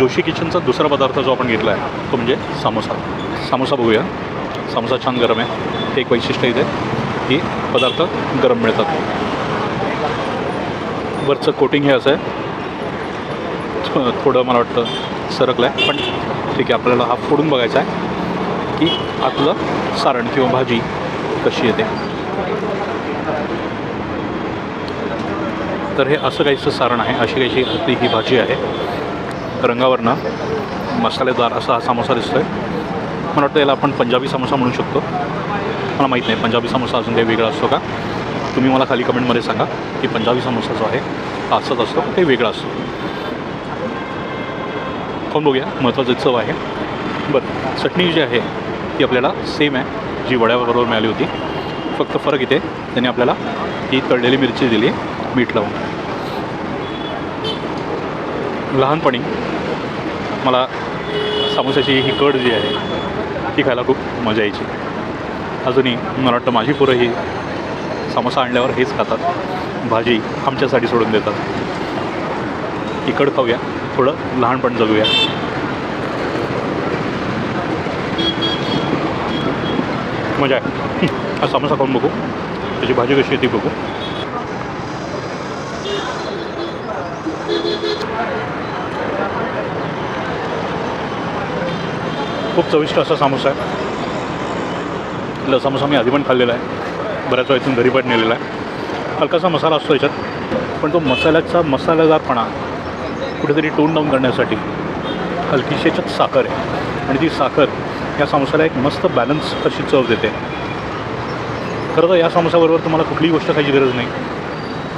जोशी किचनचा दुसरा पदार्थ जो आपण घेतला आहे तो म्हणजे समोसा. समोसा बघूया. समोसा छान गरम आहे. एक वैशिष्ट्य इथे की पदार्थ गरम मिळतात. वरचं कोटिंग हे असं आहे. थोडं मला वाटतं सरकलं आहे पण ठीक आहे आपल्याला हा फोडून बघायचा आहे की आतलं सारण किंवा भाजी कशी येते. तर हे असं काहीचं सारण आहे अशी काहीशी आतली ही भाजी आहे. रंगावरनं मसालेदार असा हा समोसा दिसतो आहे मला वाटतं याला आपण पंजाबी समोसा म्हणू शकतो. मला माहीत नाही पंजाबी समोसा अजून काही वेगळा असतो का? तुम्ही मला खाली कमेंटमध्ये सांगा की पंजाबी समोसा जो आहे हा असाच असतो काही वेगळा असतो? खाऊन बघूया महत्त्वाचं चव आहे. बरं चटणी जी आहे ती आपल्याला सेम आहे जी वड्याबरोबर मिळाली होती. फक्त फरक इथे त्यांनी आपल्याला ही तळलेली मिरची दिली मीठ लावून. लहानपणी मला सामोसाची ही कड जी आहे ती खायला खूप मजा यायची. अजूनही मला वाटतं माझी पोरं ही समोसा आणल्यावर हेच खातात. भाजी आमच्यासाठी सोडून देतात. इकड खाऊया. थोडं लहानपण जगूया. मजा आहे. हा समोसा खाऊन बघू. त्याची भाजी कशी आहे ती बघू. खूप चविष्ट असा समोसा आहे. ल समोसा मी आधी पण खाल्लेला आहे. बऱ्याच वेळा इथून घरी पण नेलेला आहे. हलकासा मसाला असतो याच्यात. पण तो मसाल्याचा मसालेदारपणा कुठेतरी टोन डाऊन करण्यासाठी हलकीशी याच्यात साखर आहे. आणि ती साखर या समोसाला एक मस्त बॅलन्स अशी चव देते. खरं तर या समोसाबरोबर तुम्हाला कुठलीही गोष्ट खायची गरज नाही.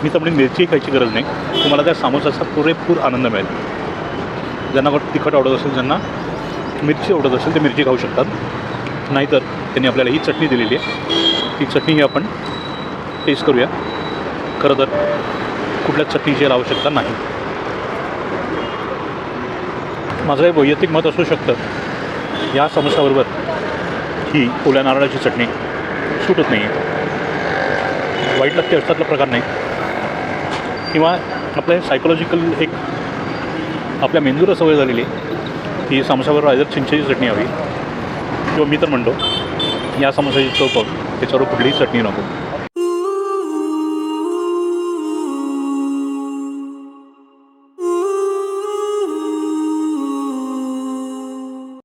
मी तर म्हणजे मिरची खायची गरज नाही. तुम्हाला त्या समोसाचा पुरेपूर आनंद मिळेल. ज्यांना तिखट आवडत असेल ज्यांना मिरची आवडत असेल ते मिरची खाऊ शकतात. नाहीतर त्यांनी आपल्याला ही चटणी दिलेली आहे. ती चटणी ही आपण टेस्ट करूया. खरं तर कुठल्याच चटणीची आवश्यकता नाही. माझं एक वैयक्तिक मत असू शकतं या समस्याबरोबर ही ओल्या नारळाची चटणी सुटत नाही आहे वाईट लागते असतातला प्रकार नाही. किंवा आपलं हे सायकोलॉजिकल एक आपल्या मेंदूला सवय झालेली आहे. की समोसाबरोबर आयदर चिंचेची चटणी हवी. किंवा मी तर म्हणतो या समोसाची चव त्याच्यावर कुठलीही चटणी नको.